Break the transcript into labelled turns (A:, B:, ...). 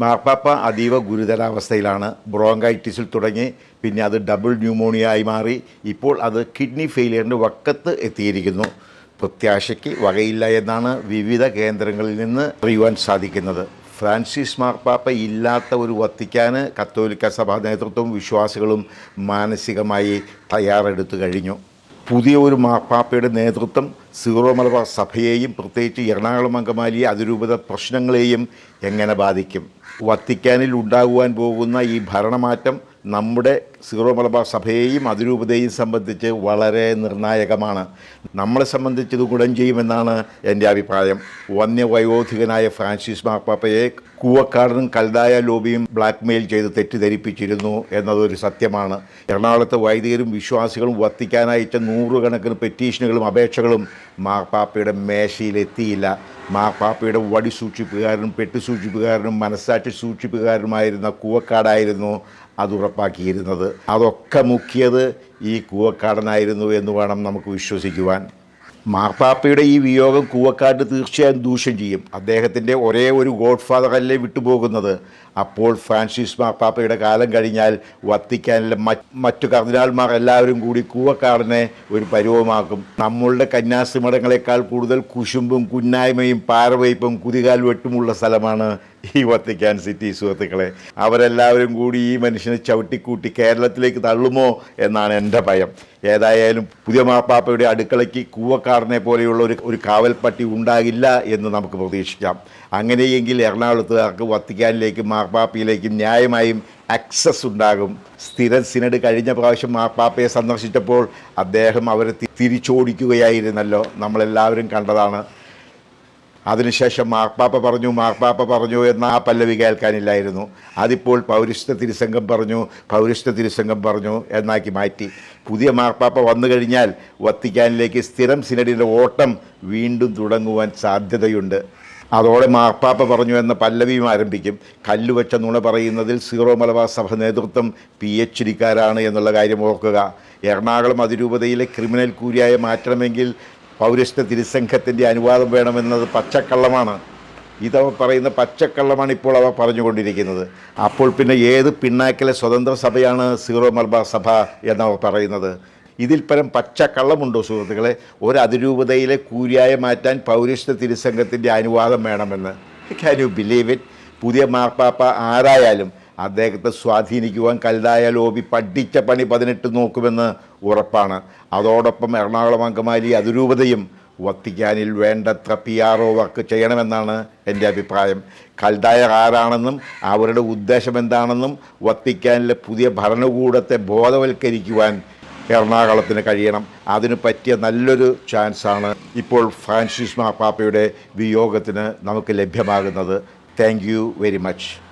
A: മാർപ്പാപ്പ അതീവ ഗുരുതരാവസ്ഥയിലാണ്. ബ്രോങ്കൈറ്റിസിൽ തുടങ്ങി. പിന്നെ അത് ഡബിൾ ന്യൂമോണിയ ആയി മാറി. ഇപ്പോൾ അത് കിഡ്നി ഫെയിലിയറിന്റെ വക്കത്ത് എത്തിയിരിക്കുന്നു. പ്രത്യാശയ്ക്ക് വകയില്ല എന്നാണ് വിവിധ കേന്ദ്രങ്ങളിൽ നിന്ന് അറിയുവാൻ സാധിക്കുന്നത്. ഫ്രാൻസിസ് മാർപ്പാപ്പ ഇല്ലാത്ത ഒരു വത്തിക്കാന് കത്തോലിക്ക സഭാ നേതൃത്വവും വിശ്വാസികളും മാനസികമായി തയ്യാറെടുത്തു കഴിഞ്ഞു. പുതിയ ഒരു മാർപ്പാപ്പയുടെ നേതൃത്വം സീറോ മലബാർ സഭയെയും പ്രത്യേകിച്ച് എറണാകുളം അങ്കമാലിയെ അതിരൂപത പ്രശ്നങ്ങളെയും എങ്ങനെ ബാധിക്കും? വത്തിക്കാനിൽ ഉണ്ടാകുവാൻ പോകുന്ന ഈ ഭരണമാറ്റം നമ്മുടെ സീറോ മലബാർ സഭയെയും അതിരൂപതയെയും സംബന്ധിച്ച് വളരെ നിർണായകമാണ്. നമ്മളെ സംബന്ധിച്ച് ഇത് ഗുണം ചെയ്യുമെന്നാണ് എന്റെ അഭിപ്രായം. വന്യവയോധികനായ ഫ്രാൻസിസ് മാർപ്പാപ്പയെ കൂവക്കാടനും കൽതായ ലോബിയും ബ്ലാക്ക്മെയിൽ ചെയ്ത് തെറ്റിദ്ധരിപ്പിച്ചിരുന്നു എന്നതൊരു സത്യമാണ്. എറണാകുളത്തെ വൈദികരും വിശ്വാസികളും വത്തിക്കാനയച്ച നൂറുകണക്കിന് പെറ്റീഷനുകളും അപേക്ഷകളും മാർപ്പാപ്പയുടെ മേശയിലെത്തിയില്ല. മാർപ്പാപ്പയുടെ വടി സൂക്ഷിപ്പുകാരനും പെട്ടി സൂക്ഷിപ്പുകാരനും മനസ്സാക്ഷി സൂക്ഷിപ്പുകാരനുമായിരുന്ന കൂവക്കാടായിരുന്നു അത് ഉറപ്പാക്കിയിരുന്നത്. അതൊക്കെ മുക്കിയത് ഈ കൂവക്കാടനായിരുന്നു എന്ന് വേണം നമുക്ക് വിശ്വസിക്കുവാൻ. മാർപ്പാപ്പയുടെ ഈ വിയോഗം കൂവക്കാട് തീർച്ചയായും ദൂഷ്യം ചെയ്യും. അദ്ദേഹത്തിന്റെ ഒരേ ഒരു ഗോഡ് ഫാദർ അല്ലേ വിട്ടുപോകുന്നത്? അപ്പോൾ ഫ്രാൻസിസ് മാർപ്പാപ്പയുടെ കാലം കഴിഞ്ഞാൽ വത്തിക്കാനിലെ മറ്റു കർദിനാൾമാർ എല്ലാവരും കൂടി കൂവക്കാടിനെ ഒരു പരുവമാക്കും. നമ്മളുടെ കന്യാസിമഠങ്ങളെക്കാൾ കൂടുതൽ കുശുമ്പും കുന്നായ്മയും പാറവയ്പും കുതികാൽ വെട്ടുമുള്ള സ്ഥലമാണ് ഈ വത്തിക്കാൻ സിറ്റി സുഹൃത്തുക്കളെ. അവരെല്ലാവരും കൂടി ഈ മനുഷ്യനെ ചവിട്ടിക്കൂട്ടി കേരളത്തിലേക്ക് തള്ളുമോ എന്നാണ് എന്റെ ഭയം. ഏതായാലും പുതിയ മാപ്പാപ്പയുടെ അടുക്കളയ്ക്ക് കൂവക്കാരനെ പോലെയുള്ള ഒരു ഒരു കാവൽപ്പട്ടി ഉണ്ടാകില്ല എന്ന് നമുക്ക് പ്രതീക്ഷിക്കാം. അങ്ങനെയെങ്കിൽ എറണാകുളത്തുകാർക്ക് വത്തിക്കാനിലേക്കും മാർപ്പാപ്പയിലേക്കും ന്യായമായും ആക്സസ് ഉണ്ടാകും. സ്ഥിരം സിനഡ് കഴിഞ്ഞ പ്രാവശ്യം മാർപ്പാപ്പയെ സന്ദർശിച്ചപ്പോൾ അദ്ദേഹം അവരെ തിരിച്ചോടിക്കുകയായിരുന്നല്ലോ. നമ്മളെല്ലാവരും കണ്ടതാണ്. അതിനുശേഷം മാർപ്പാപ്പ പറഞ്ഞു മാർപ്പാപ്പ പറഞ്ഞു എന്ന ആ പല്ലവി കേൾക്കാനില്ലായിരുന്നു. അതിപ്പോൾ പൗരസ്ത്യ തിരുസംഘം പറഞ്ഞു പൗരസ്ത്യ തിരുസംഘം പറഞ്ഞു എന്നാക്കി മാറ്റി. പുതിയ മാർപ്പാപ്പ വന്നു കഴിഞ്ഞാൽ വത്തിക്കാനിലേക്ക് സ്ഥിരം സിനഡിന്റെ ഓട്ടം വീണ്ടും തുടങ്ങുവാൻ സാധ്യതയുണ്ട്. അതോടെ മാർപ്പാപ്പ പറഞ്ഞു എന്ന പല്ലവിയും ആരംഭിക്കും. കല്ലുവച്ച നുണ പറയുന്നതിൽ സീറോ മലബാർ സഭ നേതൃത്വം പി എച്ച് ഡിക്കാരാണ് എന്നുള്ള കാര്യം ഓർക്കുക. എറണാകുളം അതിരൂപതയിലെ ക്രിമിനൽ കൂലിയായ മാറ്റണമെങ്കിൽ പൗരസ്ത്യ തിരുസംഘത്തിന്റെ അനുവാദം വേണമെന്നത് പച്ചക്കള്ളമാണ്. ഇതവ പറയുന്ന പച്ചക്കള്ളമാണ് ഇപ്പോൾ അവ പറഞ്ഞുകൊണ്ടിരിക്കുന്നത്. അപ്പോൾ പിന്നെ ഏത് പിന്നാക്കിലെ സ്വതന്ത്ര സഭയാണ് സീറോ മലബാർ സഭ എന്നവ പറയുന്നത്? ഇതിൽ പരം പച്ചക്കള്ളമുണ്ടോ സുഹൃത്തുക്കളെ? ഒരു അതിരൂപതയിലെ മാറ്റാൻ പൗരസ്ത്യ തിരുസംഘത്തിന്റെ അനുവാദം വേണമെന്ന്. ക്യാൻ യു ബിലീവ് ഇറ്റ് പുതിയ മാർപ്പാപ്പ ആരായാലും അദ്ദേഹത്തെ സ്വാധീനിക്കുവാൻ കൽതായ ലോബി പഠിച്ച പണി പതിനെട്ട് നോക്കുമെന്ന് ഉറപ്പാണ്. അതോടൊപ്പം എറണാകുളം അങ്കമാലി അതിരൂപതയും വത്തിക്കാനിൽ വേണ്ടത്ര പി ആർ ഒ വർക്ക് ചെയ്യണമെന്നാണ് എന്റെ അഭിപ്രായം. കൽദായർ ആരാണെന്നും അവരുടെ ഉദ്ദേശം എന്താണെന്നും വത്തിക്കാനിലെ പുതിയ ഭരണകൂടത്തെ ബോധവൽക്കരിക്കുവാൻ എറണാകുളത്തിന് കഴിയണം. അതിന് പറ്റിയ നല്ലൊരു ചാൻസാണ് ഇപ്പോൾ ഫ്രാൻസിസ് മാപ്പാപ്പയുടെ വിയോഗത്തിന് നമുക്ക് ലഭ്യമാകുന്നത്. Thank very much